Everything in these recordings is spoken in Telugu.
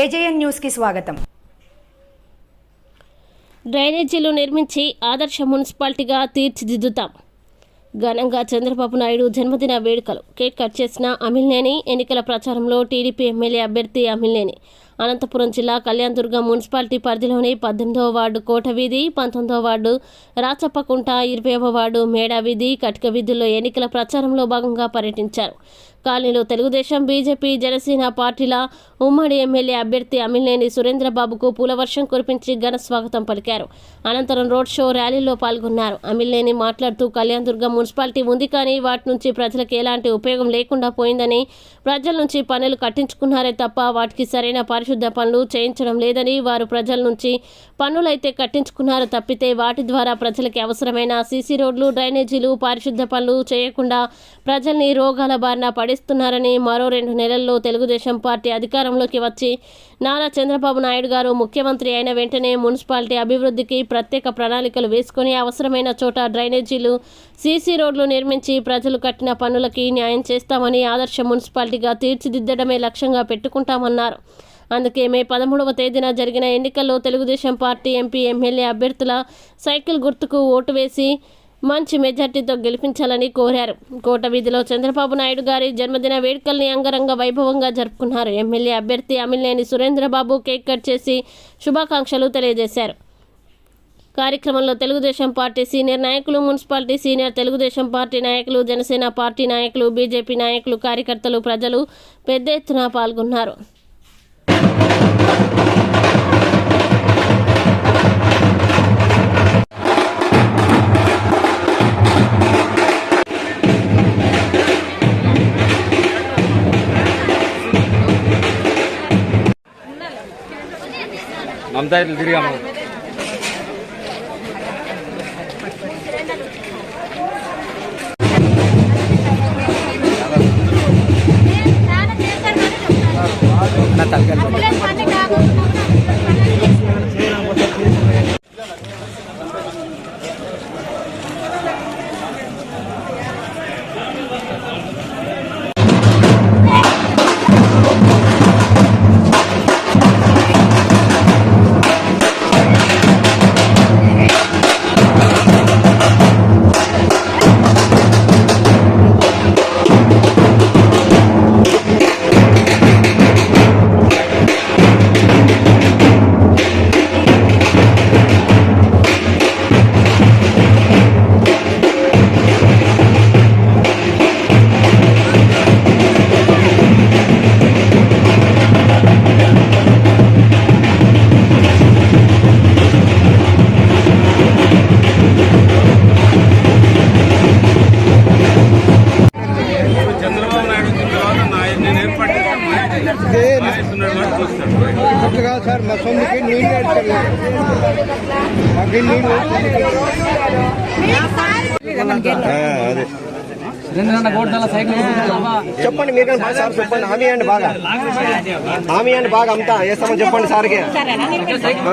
ఏజేఎన్ న్యూస్కి స్వాగతం. డ్రైనేజీలు నిర్మించి ఆదర్శ మున్సిపాలిటీగా తీర్చిదిద్దుతాం. ఘనంగా చంద్రబాబు నాయుడు జన్మదిన వేడుకలు. కేక్ కట్ చేసిన అమిల్నేని ఎన్నికల ప్రచారంలో టీడీపీ ఎమ్మెల్యే అభ్యర్థి అమిల్నేని అనంతపురం జిల్లా కళ్యాణదుర్గం మున్సిపాలిటీ పరిధిలోని పద్దెనిమిదవ వార్డు కోట వీధి పంతొమ్మిదవ వార్డు రాచప్పకుంట ఇరవైవ వార్డు మేడా వీధి కటిక వీధుల్లో ఎన్నికల ప్రచారంలో భాగంగా పర్యటించారు. కాలనీలో తెలుగుదేశం బీజేపీ జనసేన పార్టీల ఉమ్మడి ఎమ్మెల్యే అభ్యర్థి అమిలినేని సురేంద్రబాబుకు పూలవర్షం కురిపించి ఘన స్వాగతం పలికారు. అనంతరం రోడ్ షో ర్యాలీలో పాల్గొన్నారు. అమిలినేని మాట్లాడుతూ కళ్యాణ్ దుర్గం మున్సిపాలిటీ ఉంది కానీ వాటి నుంచి ప్రజలకు ఎలాంటి ఉపయోగం లేకుండా పోయిందని ప్రజల నుంచి పనులు కట్టించుకున్నారే తప్ప వాటికి సరైన పారిశుద్ధ పనులు చేయించడం లేదని వారు ప్రజల నుంచి పన్నులైతే కట్టించుకున్నారు తప్పితే వాటి ద్వారా ప్రజలకి అవసరమైన సీసీ రోడ్లు డ్రైనేజీలు పారిశుద్ధ పనులు చేయకుండా ప్రజల్ని రోగాల బారిన పడి పడిస్తున్నారని మరో రెండు నెలల్లో తెలుగుదేశం పార్టీ అధికారంలోకి వచ్చి నారా చంద్రబాబు నాయుడు గారు ముఖ్యమంత్రి అయిన వెంటనే మున్సిపాలిటీ అభివృద్ధికి ప్రత్యేక ప్రణాళికలు వేసుకొని అవసరమైన చోట డ్రైనేజీలు సీసీ రోడ్లు నిర్మించి ప్రజలు కట్టిన పనులకి న్యాయం చేస్తామని ఆదర్శ మున్సిపాలిటీగా తీర్చిదిద్దడమే లక్ష్యంగా పెట్టుకుంటామన్నారు. అందుకే మే పదమూడవ తేదీన జరిగిన ఎన్నికల్లో తెలుగుదేశం పార్టీ ఎంపీ ఎమ్మెల్యే అభ్యర్థుల సైకిల్ గుర్తుకు ఓటు వేసి మంచి మెజార్టీతో గెలిపించాలని కోరారు. కోట వీధిలో చంద్రబాబు నాయుడు గారి జన్మదిన వేడుకల్ని అంగరంగ వైభవంగా జరుపుకున్నారు. ఎమ్మెల్యే అభ్యర్థి అమిలినేని సురేంద్రబాబు కేక్ కట్ చేసి శుభాకాంక్షలు తెలియజేశారు. కార్యక్రమంలో తెలుగుదేశం పార్టీ సీనియర్ నాయకులు మున్సిపాలిటీ సీనియర్ తెలుగుదేశం పార్టీ నాయకులు జనసేన పార్టీ నాయకులు బీజేపీ నాయకులు కార్యకర్తలు ప్రజలు పెద్ద ఎత్తున పాల్గొన్నారు. പഞ്ചായത്തിൽ തിരികെ തൽക്കാലം చెప్పండి మీరు సార్ చెప్పండి. హామీ అండి బాగా. హామీ అండి బాగా అంతా. వేస్తామని చెప్పండి సార్కి. ఆ,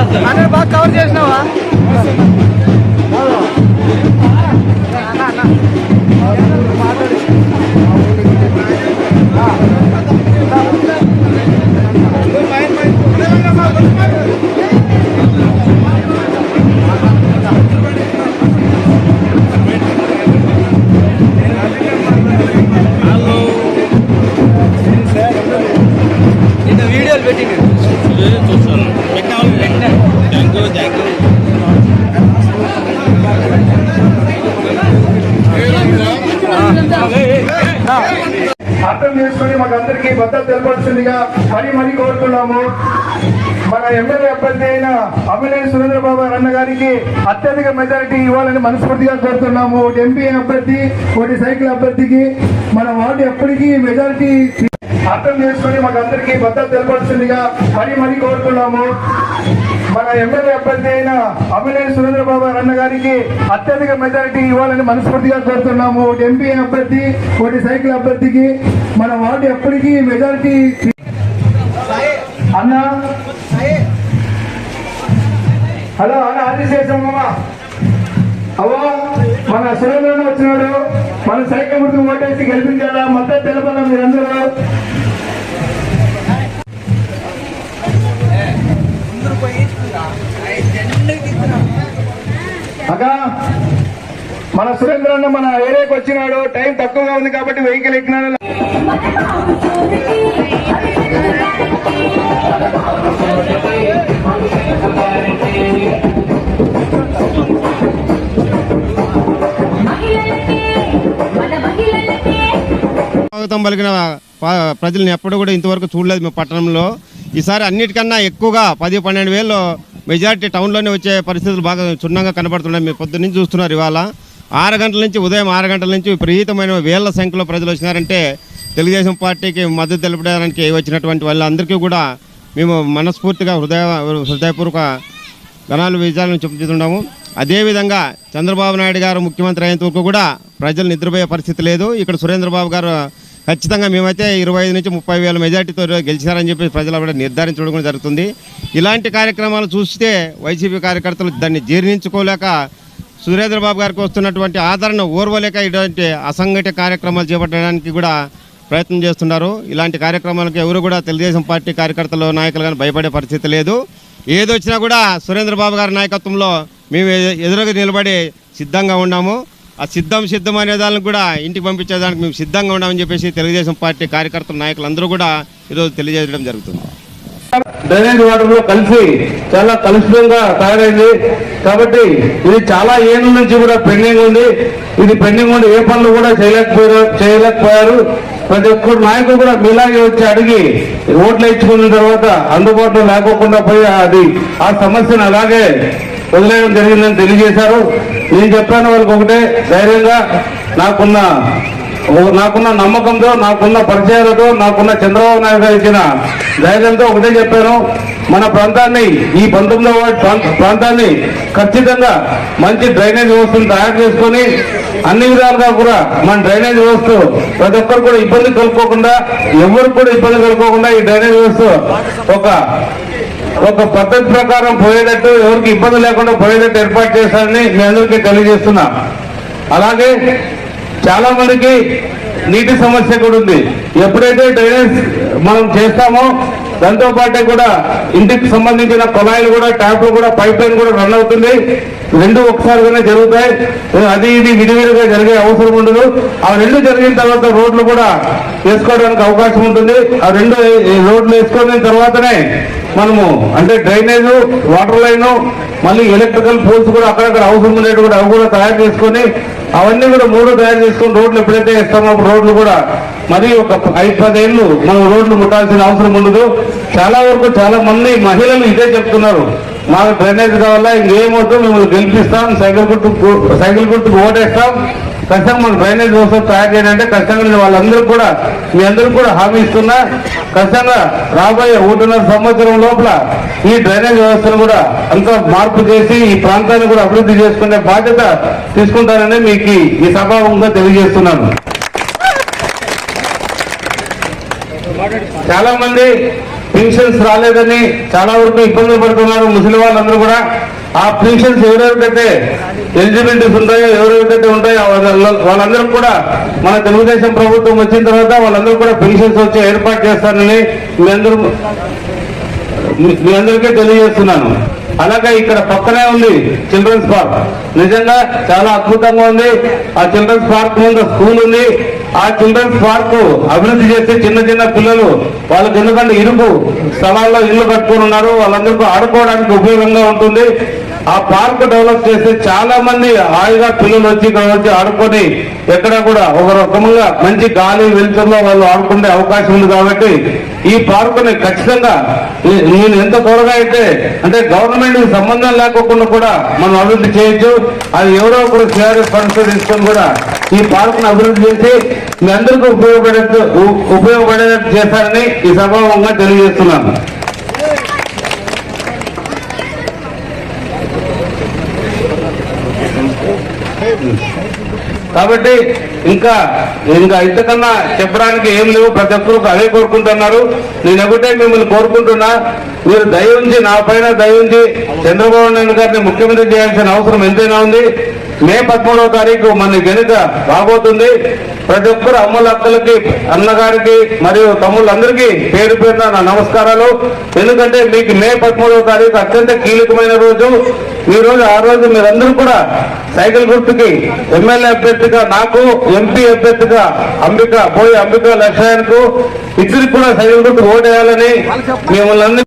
సార్ బాగా కవర్ చేసినావా? అందరికీ భద్రత తెలపాల్సిందిగా మరీ మరీ కోరుతున్నాము. మన ఎమ్మెల్యే అభ్యర్థి అయిన అమ్మెల్యే సురేంద్రబాబు అన్న గారికి అత్యధిక మెజారిటీ ఇవ్వాలని మనస్ఫూర్తిగా కోరుతున్నాము. ఒకటి ఎంపీ అభ్యర్థి ఒకటి సైకిల్ అభ్యర్థికి మన వార్డు ఎప్పటికీ మెజారిటీ అర్థం చేసుకుని మాకందరికీ భద్రత తెలపాల్సిందిగా మరీ మరీ కోరుతున్నాము. మన ఎమ్మెల్యే అభ్యర్థి అయిన అమినేని సురేంద్రబాబు అన్న గారికి అత్యధిక మెజారిటీ ఇవ్వాలని మనస్ఫూర్తిగా కోరుతున్నాము. ఒకటి ఎంపీ అభ్యర్థి ఒకటి సైకిల్ అభ్యర్థికి మన వార్డు ఎప్పటికీ మెజారిటీ అన్న. హలో అన్న ఆదిశేషమ్మా అవో మన సురేంద్రన్న వచ్చినాడు. మన సైకిల్ గుర్తు ఓటేసి గెలిపించాలా? మద్దతు తెలపాలా మీరందరూ. మన సురేంద్ర అన్న మన ఏరియాకి వచ్చినాడు. టైం తక్కువగా ఉంది కాబట్టి వెహికల్ ఎక్కినాడు. స్వాగతం పలికిన ప- ప్రజల్ని ఎప్పుడు కూడా ఇంతవరకు చూడలేదు మేము పట్టణంలో. ఈసారి అన్నిటికన్నా ఎక్కువగా పది పన్నెండు వేలు మెజారిటీ టౌన్లోనే వచ్చే పరిస్థితులు బాగా క్షుణ్ణంగా కనబడుతున్నాయి. మీరు పొద్దున్న చూస్తున్నారు ఇవాళ. ఆరు గంటల నుంచి ఉదయం ఆరు గంటల నుంచి విపరీతమైన వేల సంఖ్యలో ప్రజలు వచ్చినారంటే తెలుగుదేశం పార్టీకి మద్దతు తెలపడానికి వచ్చినటువంటి వాళ్ళందరికీ కూడా మేము మనస్ఫూర్తిగా హృదయ హృదయపూర్వక ఘనాలు విజయాలను చూపుతున్నాము అదేవిధంగా చంద్రబాబు నాయుడు గారు ముఖ్యమంత్రి అయ్యేంత వరకు కూడా ప్రజలు నిద్రపోయే పరిస్థితి లేదు. ఇక్కడ సురేంద్రబాబు గారు ఖచ్చితంగా మేమైతే ఇరవై ఐదు నుంచి ముప్పై వేల మెజార్టీతో గెలిచారని చెప్పి ప్రజలు కూడా నిర్ధారించడం కూడా జరుగుతుంది. ఇలాంటి కార్యక్రమాలు చూస్తే వైసీపీ కార్యకర్తలు దాన్ని జీర్ణించుకోలేక సురేంద్రబాబు గారికి వస్తున్నటువంటి ఆదరణ ఓర్వలేక ఇటువంటి అసంఘటిత కార్యక్రమాలు చేపట్టడానికి కూడా ప్రయత్నం చేస్తున్నారు. ఇలాంటి కార్యక్రమాలకు ఎవరు కూడా తెలుగుదేశం పార్టీ కార్యకర్తలు నాయకులు కానీ భయపడే పరిస్థితి లేదు. ఏదొచ్చినా కూడా సురేంద్రబాబు గారి నాయకత్వంలో మేము ఎదురుగా నిలబడి సిద్ధంగా ఉన్నాము. ఆ సిద్ధం సిద్ధం అనే దానికి కూడా ఇంటికి పంపించేదానికి మేము సిద్ధంగా ఉన్నామని చెప్పేసి తెలుగుదేశం పార్టీ కార్యకర్తల నాయకులందరూ కూడా ఈరోజు తెలియజేయడం జరుగుతుంది. డ్రైనేజ్ వాటర్లో కలిసి చాలా కలుషితంగా తయారైంది. కాబట్టి ఇది చాలా ఏళ్ళ నుంచి కూడా పెండింగ్ ఉంది. ఇది పెండింగ్ ఉండి ఏ పనులు కూడా చేయలేకపోయారు చేయలేకపోయారు. ప్రతి ఒక్కరు నాయకులు కూడా మీలాగే వచ్చి అడిగి ఓట్లు ఇచ్చుకున్న తర్వాత అందుబాటులో లేకోకుండా పోయి అది ఆ సమస్యను అలాగే వదిలేయడం జరిగిందని తెలియజేశారు. నేను చెప్పాను వాళ్ళకి ఒకటే ధైర్యంగా నాకున్న నాకున్న నమ్మకంతో నాకున్న పరిచయాలతో నాకున్న చంద్రబాబు నాయుడు గారు ఇచ్చిన ధైర్యంతో ఒకటే చెప్పాను. మన ప్రాంతాన్ని ఈ పంతొమ్మిదవ వార్డు ప్రాంతాన్ని ఖచ్చితంగా మంచి డ్రైనేజ్ వ్యవస్థను తయారు చేసుకొని అన్ని విధాలుగా కూడా మన డ్రైనేజ్ వ్యవస్థ ప్రతి ఒక్కరు కూడా ఇబ్బంది కలుపుకోకుండా ఎవరికి కూడా ఇబ్బంది కలుపుకోకుండా ఈ డ్రైనేజ్ వ్యవస్థ ఒక ఒక పద్ధతి ప్రకారం పోయేటట్టు ఎవరికి ఇబ్బంది లేకుండా పోయేటట్టు ఏర్పాటు చేశారని మీ అందరికీ తెలియజేస్తున్నా. అలాగే చాలా మందికి నీటి సమస్య కూడా ఉంది. ఎప్పుడైతే డ్రైనేజ్ మనం చేస్తామో దాంతో పాటే కూడా ఇంటికి సంబంధించిన కుళాయిలు కూడా ట్యాప్లు కూడా పైప్ లైన్ కూడా రన్ అవుతుంది రెండు ఒకసారిగానే జరుగుతాయి. అది ఇది విడివిడిగా జరిగే అవసరం ఉండదు. ఆ రెండు జరిగిన తర్వాత రోడ్లు కూడా వేసుకోవడానికి అవకాశం ఉంటుంది. ఆ రెండు ఈ రోడ్లు వేసుకున్న తర్వాతనే మనము అంటే డ్రైనేజ్ వాటర్ లైన్ మళ్ళీ ఎలక్ట్రికల్ పోల్స్ కూడా అక్కడక్కడ అవసరం ఉండేవి కూడా అవి కూడా తయారు చేసుకొని అవన్నీ కూడా మూడు తయారు చేసుకొని రోడ్లు ఎప్పుడైతే ఇస్తామో అప్పుడు రోడ్లు కూడా మరి ఒక ఐదు పదేళ్ళు మనం రోడ్లు ముట్టాల్సిన అవసరం ఉండదు. చాలా వరకు చాలా మంది మహిళలు ఇదే చెప్తున్నారు. మాకు డ్రైనేజ్ కావాలా ఇంకేమొద్దు మిమ్మల్ని గెలిపిస్తాం సైకిల్ గుర్తు సైకిల్ గుర్తుకు ఓటేస్తాం. ఖచ్చితంగా మనకు డ్రైనేజ్ వ్యవస్థ తయారు చేయాలంటే ఖచ్చితంగా వాళ్ళందరూ కూడా మీ అందరూ కూడా హామీ ఇస్తున్నా. ఖచ్చితంగా రాబోయే ఒకటిన్నర సంవత్సరం లోపల ఈ డ్రైనేజ్ వ్యవస్థను కూడా అంతా మార్పు చేసి ఈ ప్రాంతాన్ని కూడా అభివృద్ధి చేసుకునే బాధ్యత తీసుకుంటానని మీకు ఈ సభాముఖంగా తెలియజేస్తున్నాను. చాలా మంది పెన్షన్స్ రాలేదని చాలా వరకు ఇబ్బందులు పడుతున్నారు ముసలి వాళ్ళందరూ కూడా. ఆ పెన్షన్స్ ఎవరెవరికైతే ఎలిజిబిలిటీస్ ఉంటాయో ఎవరెవరికైతే ఉంటాయో వాళ్ళ- వాళ్ళందరూ కూడా మన తెలుగుదేశం ప్రభుత్వం వచ్చిన తర్వాత వాళ్ళందరూ కూడా పెన్షన్స్ వచ్చి ఏర్పాటు చేస్తానని మీ అందరూ మీ- మీ అందరికీ తెలియజేస్తున్నాను. అలాగే ఇక్కడ పక్కనే ఉంది చిల్డ్రన్స్ పార్క్. నిజంగా చాలా అద్భుతంగా ఉంది. ఆ చిల్డ్రన్స్ పార్క్ ముందు స్కూల్ ఉంది. ఆ చిల్డ్రన్స్ పార్క్ అభివృద్ధి చేస్తే చిన్న చిన్న పిల్లలు వాళ్ళకి ఎందుకంటే ఇరుకు స్థలాల్లో ఇల్లు కట్టుకొని ఉన్నారు. వాళ్ళందరికీ ఆడుకోవడానికి ఉపయోగంగా ఉంటుంది. ఆ పార్క్ డెవలప్ చేస్తే చాలా మంది హాయిగా పిల్లలు వచ్చి ఇక్కడ వచ్చి ఆడుకొని ఎక్కడ కూడా ఒక రకంగా మంచి గాలి వెలుతురులో వాళ్ళు ఆడుకునే అవకాశం ఉంది కాబట్టి ఈ పార్కుని ఖచ్చితంగా నేను ఎంత త్వరగా అయితే అంటే గవర్నమెంట్ సంబంధం లేకోకుండా కూడా మనం అభివృద్ధి చేయొచ్చు. అది ఎవరో ఒకరు సిఆర్ఎస్ ఫండ్స్ తీసుకొని కూడా ఈ పార్కును అభివృద్ధి చేసి మీ అందరికీ ఉపయోగపడే ఉపయోగపడేటట్టు చేశారని ఈ సభాముఖంగా తెలియజేస్తున్నాను. కాబట్టి ఇంకా ఇంకా ఇంతకన్నా చెప్పడానికి ఏం లేవు. ప్రతి ఒక్కరు అదే కోరుకుంటున్నారు. నేను ఒకటే మిమ్మల్ని కోరుకుంటున్నా. మీరు దయ నా పైన దయ చంద్రబాబు నాయుడు గారిని ముఖ్యమంత్రి చేయాల్సిన అవసరం ఎంతైనా ఉంది. మే పదమూడవ తారీఖు మన గణిత రాబోతుంది. ప్రతి ఒక్కరు అమ్మల అక్కలకి అన్నగారికి మరియు తమ్ముళ్ళందరికీ పేరు పేరున నా నమస్కారాలు. ఎందుకంటే మీకు మే పదమూడవ తారీఖు అత్యంత కీలకమైన రోజు. ఈ రోజు ఆ రోజు మీరందరూ కూడా సైకిల్ గుర్తుకి ఎమ్మెల్యే అభ్యర్థిగా నాకు ఎంపీ అభ్యర్థిగా అంబిక పోయి అంబిక లక్ష్యానికి ఇద్దరికి కూడా సైకిల్ గుర్తు ఓటేయాలని మిమ్మల్ని